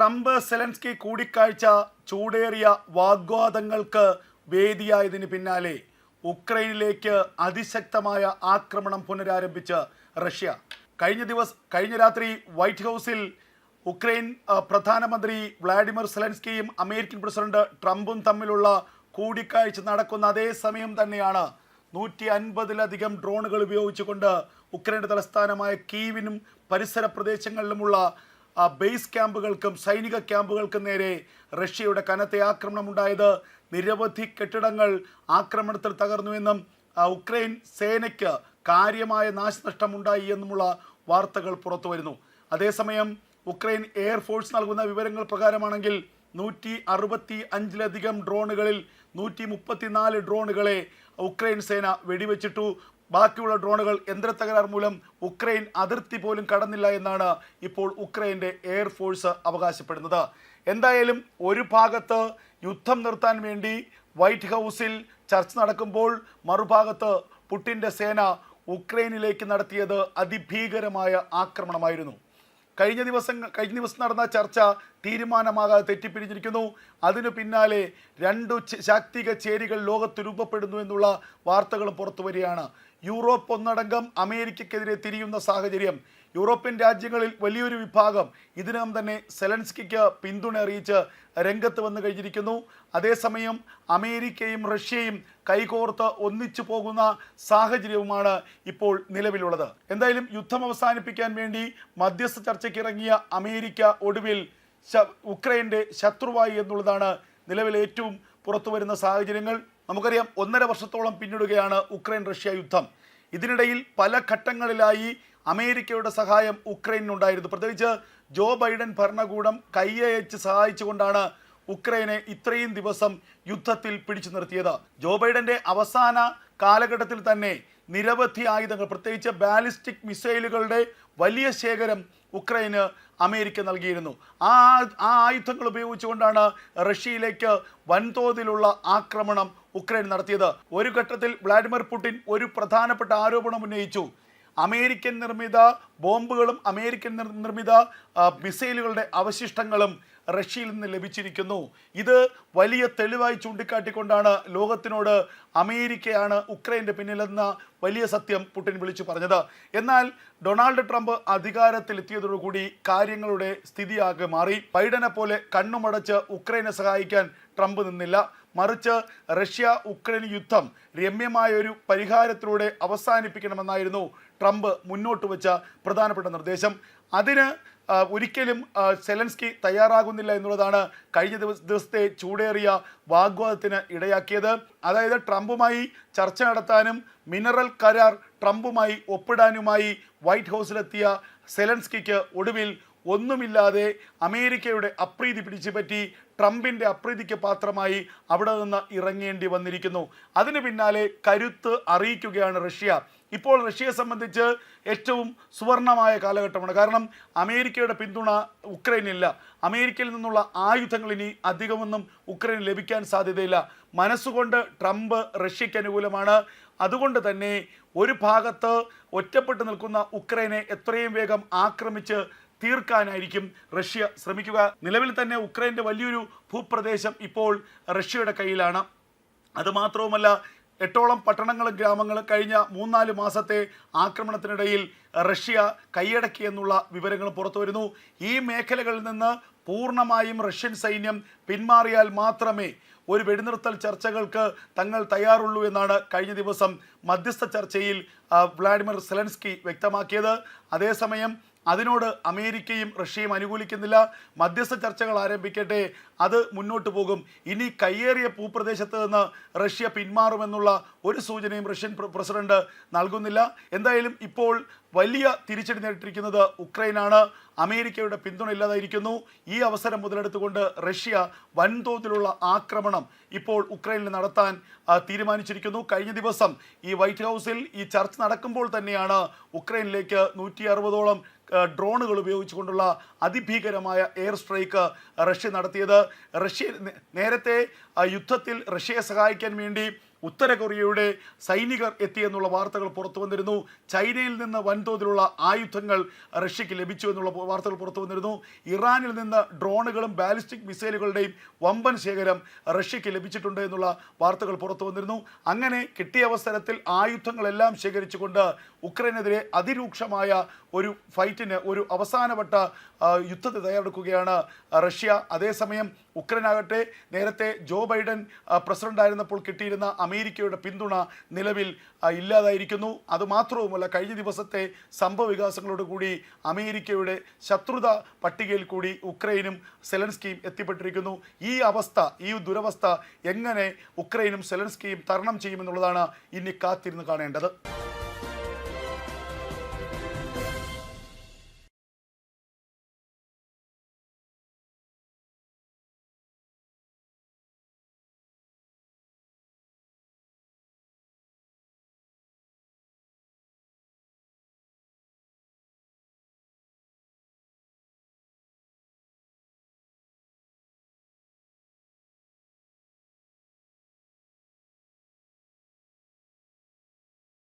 Trump Zelensky കൂടിക്കാഴ്ച ചൂടേറിയ വാഗ്വാദങ്ങൾക്ക് വേദിയായതിന് പിന്നാലെ ഉക്രൈനിലേക്ക് അതിശക്തമായ ആക്രമണം പുനരാരംഭിച്ച് റഷ്യ. കഴിഞ്ഞ ദിവസം കഴിഞ്ഞ രാത്രി വൈറ്റ് ഹൗസിൽ ഉക്രൈൻ പ്രധാനമന്ത്രി വ്ളാഡിമിർ സെലൻസ്കിയും അമേരിക്കൻ പ്രസിഡന്റ് ട്രംപും തമ്മിലുള്ള കൂടിക്കാഴ്ച നടക്കുന്ന അതേ സമയം തന്നെയാണ് നൂറ്റി അൻപതിലധികം ഡ്രോണുകൾ ഉപയോഗിച്ചുകൊണ്ട് ഉക്രൈന്റെ തലസ്ഥാനമായ കീവിനും പരിസര പ്രദേശങ്ങളിലുമുള്ള ബേസ് ക്യാമ്പുകൾക്കും സൈനിക ക്യാമ്പുകൾക്കും നേരെ റഷ്യയുടെ കനത്ത ആക്രമണം ഉണ്ടായത്. നിരവധി കെട്ടിടങ്ങൾ ആക്രമണത്തിൽ തകർന്നുവെന്നും ആ, ഉക്രൈൻ സേനയ്ക്ക് കാര്യമായ നാശനഷ്ടമുണ്ടായി എന്നുമുള്ള വാർത്തകൾ പുറത്തു വരുന്നു അതേസമയം ഉക്രൈൻ എയർഫോഴ്സ് നൽകുന്ന വിവരങ്ങൾ പ്രകാരമാണെങ്കിൽ നൂറ്റി അറുപത്തി അഞ്ചിലധികം ഡ്രോണുകളിൽ നൂറ്റി മുപ്പത്തിനാല് ഡ്രോണുകളെ ഉക്രൈൻ സേന വെടിവെച്ചിട്ടു ബാക്കിയുള്ള ഡ്രോണുകൾ യന്ത്രത്തകരാർ മൂലം ഉക്രൈൻ അതിർത്തി പോലും കടന്നില്ല എന്നാണ് ഇപ്പോൾ ഉക്രൈന്റെ എയർഫോഴ്സ് അവകാശപ്പെടുന്നത്. എന്തായാലും ഒരു ഭാഗത്ത് യുദ്ധം നിർത്താൻ വേണ്ടി വൈറ്റ് ഹൗസിൽ ചർച്ച നടക്കുമ്പോൾ മറുഭാഗത്ത് പുട്ടിന്റെ സേന ഉക്രൈനിലേക്ക് നടത്തിയത് അതിഭീകരമായ ആക്രമണമായിരുന്നു. കഴിഞ്ഞ ദിവസം കഴിഞ്ഞ ദിവസം നടന്ന ചർച്ച തീരുമാനമാകാതെ തെറ്റിപ്പിരിഞ്ഞിരിക്കുന്നു. അതിനു പിന്നാലെ രണ്ടു ശാക്തിക ചേരികൾ ലോകത്ത് രൂപപ്പെടുന്നു എന്നുള്ള വാർത്തകളും പുറത്തു വരികയാണ്. യൂറോപ്പ് ഒന്നടങ്കം അമേരിക്കക്കെതിരെ തിരിയുന്ന സാഹചര്യം യൂറോപ്യൻ രാജ്യങ്ങളിൽ വലിയൊരു വിഭാഗം ഇതിനകം തന്നെ സെലൻസ്കിക്ക് പിന്തുണ അറിയിച്ച് രംഗത്ത് വന്നു കഴിഞ്ഞിരിക്കുന്നു. അതേസമയം അമേരിക്കയും റഷ്യയും കൈകോർത്ത് ഒന്നിച്ചു പോകുന്ന സാഹചര്യവുമാണ് ഇപ്പോൾ നിലവിലുള്ളത്. എന്തായാലും യുദ്ധം അവസാനിപ്പിക്കാൻ വേണ്ടി മധ്യസ്ഥ ചർച്ചയ്ക്ക് ഇറങ്ങിയ അമേരിക്ക ഒടുവിൽ ഉക്രൈന്റെ ശത്രുവായി എന്നുള്ളതാണ് നിലവിൽ ഏറ്റവും പുറത്തു വരുന്ന സാഹചര്യങ്ങൾ. നമുക്കറിയാം ഒന്നര വർഷത്തോളം പിന്നിടുകയാണ് ഉക്രൈൻ റഷ്യ യുദ്ധം. ഇതിനിടയിൽ പല ഘട്ടങ്ങളിലായി അമേരിക്കയുടെ സഹായം ഉക്രൈനുണ്ടായിരുന്നു പ്രത്യേകിച്ച് ജോ ബൈഡൻ ഭരണകൂടം കൈയയച്ച് സഹായിച്ചുകൊണ്ടാണ് ഉക്രൈനെ ഇത്രയും ദിവസം യുദ്ധത്തിൽ പിടിച്ചു നിർത്തിയത്. ജോ ബൈഡന്റെ അവസാന കാലഘട്ടത്തിൽ തന്നെ നിരവധി ആയുധങ്ങൾ പ്രത്യേകിച്ച് ബാലിസ്റ്റിക് മിസൈലുകളുടെ വലിയ ശേഖരം ഉക്രൈന് അമേരിക്ക നൽകിയിരുന്നു. ആ ആ ആയുധങ്ങൾ ഉപയോഗിച്ചുകൊണ്ടാണ് റഷ്യയിലേക്ക് വൻതോതിലുള്ള ആക്രമണം ഉക്രൈൻ നടത്തിയത്. ഒരു ഘട്ടത്തിൽ വ്ളാഡിമിർ പുടിൻ ഒരു പ്രധാനപ്പെട്ട ആരോപണം ഉന്നയിച്ചു. അമേരിക്കൻ നിർമ്മിത ബോംബുകളും അമേരിക്കൻ നിർമ്മിത മിസൈലുകളുടെ അവശിഷ്ടങ്ങളും റഷ്യയിൽ നിന്ന് ലഭിച്ചിരിക്കുന്നു. ഇത് വലിയ തെളിവായി ചൂണ്ടിക്കാട്ടിക്കൊണ്ടാണ് ലോകത്തിനോട് അമേരിക്കയാണ് ഉക്രൈന്റെ പിന്നിലെന്ന വലിയ സത്യം പുടിൻ വിളിച്ചു പറഞ്ഞത്. എന്നാൽ ഡൊണാൾഡ് ട്രംപ് അധികാരത്തിലെത്തിയതോടുകൂടി കാര്യങ്ങളുടെ സ്ഥിതിയാകെ മാറി. ബൈഡനെ പോലെ കണ്ണുമടച്ച് ഉക്രൈനെ സഹായിക്കാൻ ട്രംപ് നിന്നില്ല. മറിച്ച് റഷ്യ ഉക്രൈൻ യുദ്ധം രമ്യമായ ഒരു പരിഹാരത്തിലൂടെ അവസാനിപ്പിക്കണമെന്നായിരുന്നു ട്രംപ് മുന്നോട്ട് വെച്ച പ്രധാനപ്പെട്ട നിർദ്ദേശം. അതിന് ഒരിക്കലും സെലൻസ്കി തയ്യാറാകുന്നില്ല എന്നുള്ളതാണ് കഴിഞ്ഞ ദിവസ ദിവസത്തെ ചൂടേറിയ വാഗ്വാദത്തിന് ഇടയാക്കിയത്. അതായത് ട്രംപുമായി ചർച്ച നടത്താനും മിനറൽ കരാർ ട്രംപുമായി ഒപ്പിടാനുമായി വൈറ്റ് ഹൗസിലെത്തിയ സെലൻസ്കിക്ക് ഒടുവിൽ ഒന്നുമില്ലാതെ അമേരിക്കയുടെ അപ്രീതി പിടിച്ചു പറ്റി ട്രംപിന്റെ അപ്രീതിക്ക് പാത്രമായി അവിടെ നിന്ന് ഇറങ്ങേണ്ടി വന്നിരിക്കുന്നു. അതിന് പിന്നാലെ കരുത്ത് അറിയിക്കുകയാണ് റഷ്യ. ഇപ്പോൾ റഷ്യയെ സംബന്ധിച്ച് ഏറ്റവും സുവർണമായ കാലഘട്ടമാണ്. കാരണം അമേരിക്കയുടെ പിന്തുണ ഉക്രൈനില്ല അമേരിക്കയിൽ നിന്നുള്ള ആയുധങ്ങൾ ഇനി അധികമൊന്നും ഉക്രൈന് ലഭിക്കാൻ സാധ്യതയില്ല. മനസ്സുകൊണ്ട് ട്രംപ് റഷ്യയ്ക്ക് അനുകൂലമാണ്. അതുകൊണ്ട് തന്നെ ഒരു ഭാഗത്ത് ഒറ്റപ്പെട്ടു നിൽക്കുന്ന ഉക്രൈനെ എത്രയും വേഗം ആക്രമിച്ച് തീർക്കാനായിരിക്കും റഷ്യ ശ്രമിക്കുക. നിലവിൽ തന്നെ ഉക്രൈന്റെ വലിയൊരു ഭൂപ്രദേശം ഇപ്പോൾ റഷ്യയുടെ കയ്യിലാണ്. അതുമാത്രവുമല്ല എട്ടോളം പട്ടണങ്ങളും ഗ്രാമങ്ങളും കഴിഞ്ഞ മൂന്നാൽ മാസത്തെ ആക്രമണത്തിനിടയിൽ റഷ്യ കൈയടക്കി എന്നുള്ള വിവരങ്ങൾ പുറത്തു വരുന്നു. ഈ മേഖലകളിൽ നിന്ന് പൂർണമായും റഷ്യൻ സൈന്യം പിന്മാറിയാൽ മാത്രമേ ഒരു വെടിനിർത്തൽ ചർച്ചകൾക്ക് തങ്ങൾ തയ്യാറുള്ളൂ എന്നാണ് കഴിഞ്ഞ ദിവസം മധ്യസ്ഥ ചർച്ചയിൽ വ്ളാഡിമിർ സെലൻസ്കി വ്യക്തമാക്കിയത്. അതേസമയം അതിനോട് അമേരിക്കയും റഷ്യയും അനുകൂലിക്കുന്നില്ല. മധ്യസ്ഥ ചർച്ചകൾ ആരംഭിക്കട്ടെ. അത് മുന്നോട്ട് പോകും. ഇനി കയ്യേറിയ ഭൂപ്രദേശത്ത് നിന്ന് റഷ്യ പിന്മാറുമെന്നുള്ള ഒരു സൂചനയും റഷ്യൻ പ്രസിഡന്റ് നൽകുന്നില്ല. എന്തായാലും ഇപ്പോൾ വലിയ തിരിച്ചടി നേരിട്ടിരിക്കുന്നത് ഉക്രൈനാണ്. അമേരിക്കയുടെ പിന്തുണ ഇല്ലാതായിരിക്കുന്നു. ഈ അവസരം മുതലെടുത്തുകൊണ്ട് റഷ്യ വൻതോതിലുള്ള ആക്രമണം ഇപ്പോൾ ഉക്രൈനിൽ നടത്താൻ തീരുമാനിച്ചിരിക്കുന്നു. കഴിഞ്ഞ ദിവസം ഈ വൈറ്റ് ഹൗസിൽ ഈ ചർച്ച നടക്കുമ്പോൾ തന്നെയാണ് ഉക്രൈനിലേക്ക് നൂറ്റി അറുപതോളം ഡ്രോണുകൾ ഉപയോഗിച്ചുകൊണ്ടുള്ള അതിഭീകരമായ എയർ സ്ട്രൈക്ക് റഷ്യ നടത്തിയത്. റഷ്യ നേരത്തെ യുദ്ധത്തിൽ റഷ്യയെ സഹായിക്കാൻ വേണ്ടി ഉത്തര കൊറിയയുടെ സൈനികർ എത്തിയെന്നുള്ള വാർത്തകൾ പുറത്തു വന്നിരുന്നു. ചൈനയിൽ നിന്ന് വൻതോതിലുള്ള ആയുധങ്ങൾ റഷ്യക്ക് ലഭിച്ചു എന്നുള്ള വാർത്തകൾ പുറത്തു വന്നിരുന്നു. ഇറാനിൽ നിന്ന് ഡ്രോണുകളും ബാലിസ്റ്റിക് മിസൈലുകളുടെയും വമ്പൻ ശേഖരം റഷ്യക്ക് ലഭിച്ചിട്ടുണ്ട് എന്നുള്ള വാർത്തകൾ പുറത്തു വന്നിരുന്നു. അങ്ങനെ കിട്ടിയ അവസരത്തിൽ ആയുധങ്ങളെല്ലാം ശേഖരിച്ചുകൊണ്ട് ഉക്രൈനെതിരെ അതിരൂക്ഷമായ ഒരു ഫൈറ്റിന് ഒരു അവസാനവട്ട യുദ്ധത്തെ തയ്യാറെടുക്കുകയാണ് റഷ്യ. അതേസമയം ഉക്രൈനാകട്ടെ നേരത്തെ ജോ ബൈഡൻ പ്രസിഡന്റായിരുന്നപ്പോൾ കിട്ടിയിരുന്ന അമേരിക്കയുടെ പിന്തുണ നിലവിൽ ഇല്ലാതായിരിക്കുന്നു. അതുമാത്രവുമല്ല കഴിഞ്ഞ ദിവസത്തെ സംഭവ വികാസങ്ങളോട് കൂടി അമേരിക്കയുടെ ശത്രുത പട്ടികയിൽ കൂടി ഉക്രൈനും സെലൻസ്കിയും എത്തിപ്പെട്ടിരിക്കുന്നു. ഈ അവസ്ഥ ഈ ദുരവസ്ഥ എങ്ങനെ ഉക്രൈനും സെലൻസ്കിയും തരണം ചെയ്യുമെന്നുള്ളതാണ് ഇനി കാത്തിരുന്ന് കാണേണ്ടത്.